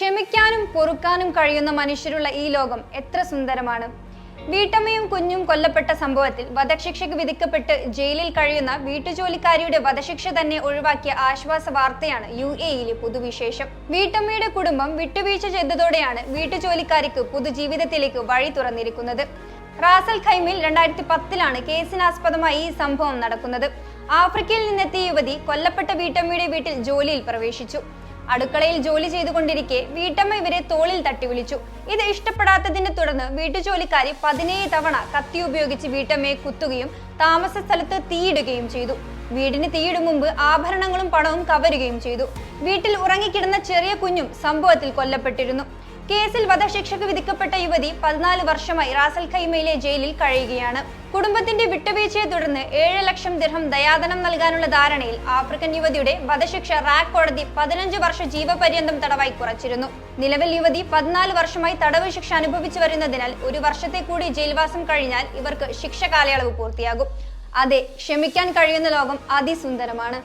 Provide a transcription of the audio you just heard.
ക്ഷമിക്കാനും പൊറുക്കാനും കഴിയുന്ന മനുഷ്യരുള്ള ഈ ലോകം എത്ര സുന്ദരമാണ്. വീട്ടമ്മയും കുഞ്ഞും കൊല്ലപ്പെട്ട സംഭവത്തിൽ വധശിക്ഷയ്ക്ക് വിധിക്കപ്പെട്ട് ജയിലിൽ കഴിയുന്ന വീട്ടുജോലിക്കാരിയുടെ വധശിക്ഷ തന്നെ ഒഴിവാക്കിയ ആശ്വാസ വാർത്തയാണ് യു എയിലെ പുതുവിശേഷം. വീട്ടമ്മയുടെ കുടുംബം വിട്ടുവീഴ്ച ചെയ്തതോടെയാണ് വീട്ടുജോലിക്കാരിക്ക് പുതുജീവിതത്തിലേക്ക് വഴി തുറന്നിരിക്കുന്നത്. റാസൽ ഖൈമിൽ രണ്ടായിരത്തി പത്തിലാണ് കേസിനാസ്പദമായി ഈ സംഭവം നടക്കുന്നത്. ആഫ്രിക്കയിൽ നിന്നെത്തിയ യുവതി കൊല്ലപ്പെട്ട വീട്ടമ്മയുടെ വീട്ടിൽ ജോലിയിൽ പ്രവേശിച്ചു. അടുക്കളയിൽ ജോലി ചെയ്തുകൊണ്ടിരിക്കെ വീട്ടമ്മ ഇവരെ തോളിൽ തട്ടി വിളിച്ചു ഇത് ഇഷ്ടപ്പെടാത്തതിനെ തുടർന്ന് വീട്ടുജോലിക്കാരി പതിനേഴ് തവണ കത്തി ഉപയോഗിച്ച് വീട്ടമ്മയെ കുത്തുകയും താമസ സ്ഥലത്ത് തീയിടുകയും ചെയ്തു. വീടിന് തീയിടും മുമ്പ് ആഭരണങ്ങളും പണവും കവരുകയും ചെയ്തു. വീട്ടിൽ ഉറങ്ങിക്കിടന്ന ചെറിയ കുഞ്ഞും സംഭവത്തിൽ കൊല്ലപ്പെട്ടിരുന്നു. കേസിൽ വധശിക്ഷക്ക് വിധിക്കപ്പെട്ട യുവതി പതിനാല് വർഷമായി റാസൽ ഖൈമയിലെ ജയിലിൽ കഴിയുകയാണ്. കുടുംബത്തിന്റെ വിട്ടുവീഴ്ചയെ തുടർന്ന് ഏഴ് ലക്ഷം ദിർഹം ദയാധനം നൽകാനുള്ള ധാരണയിൽ ആഫ്രിക്കൻ യുവതിയുടെ വധശിക്ഷ റാക് കോടതി പതിനഞ്ച് വർഷ ജീവപര്യന്തം തടവായി കുറച്ചിരുന്നു. നിലവിൽ യുവതി പതിനാല് വർഷമായി തടവ് ശിക്ഷ അനുഭവിച്ചു വരുന്നതിനാൽ ഒരു വർഷത്തെ കൂടി ജയിൽവാസം കഴിഞ്ഞാൽ ഇവർക്ക് ശിക്ഷ കാലയളവ് പൂർത്തിയാകും. അതെ ക്ഷമിക്കാൻ കഴിയുന്ന ലോകം അതിസുന്ദരമാണ്.